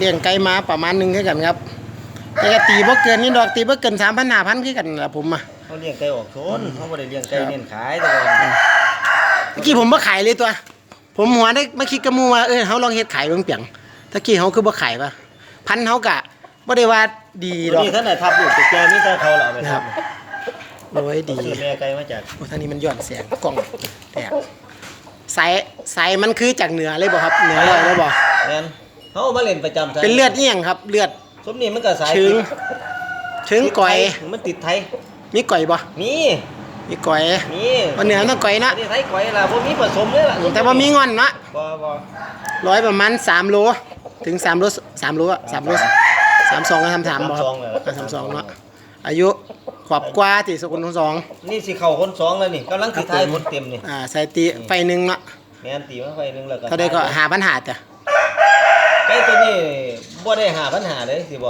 เลี้ยงไก่มาประมาณหนึงคือกันครับ แต่ก็ตีบ่เกินนี่ดอกตีบ่เกิน3,000 5,000คือกันล่ะผมอะ เขาเลี้ยงไก่ออกชนเขาบ่ได้เลี้ยงไก่เน้นขายแต่ว่าเมื่อกี้ผมบ่ขายเลยตัว ผมหัวได้มาคิดกับหมู่ว่าเออเฮาลองเฮ็ดขายเบิ่งเปียงตะกี้เฮาคือบ่ขายป่ะพันธุ์เฮากะบ่ได้ว่าดีดอกนี่ท่านน่ะทับลูกตัวแกนี่ถ้าเขาละเอาไปครัทับบโอ้ยดีซื้อแม่ไก่มาจากโอ้ทางนี้มันย้อนแสงกล้องแตกสายสายมันคือจากเหนือเลยบ่ครับเหนือเลยเลยบ่แม่น เขาเอามาเล่นประจำเป็นเลือดเอียงครับ เลือด สมนี่มันก็สายถึง ถึงก่อย มันติดไทย มีก่อยบ่มีมีก่อยมีวันเหนือต้องก่อยนะอันนี้ไทยก่อยล่ะบ่มีผสมเลยล่ะแต่ว่ามีงอนเนาะบ่บ่ร้อยประมาณ3โลถึง3โล3โลอะ3โล32กับ33บ่ครับอะ32เนาะอายุขวบกว่าที่สกุลสองนี่สิเข้าคนสองแล้วนี่กำลังสิทายคนเต็มนี่อ่าใส่ตีไฟหนึงเนาะแม่นตีมาไฟหนึงแล้วก็เท่าใดก็หาปัญหาจ้ะ ไก่ตัวนี้บ่ได้หาปัญหาเลยสิบอก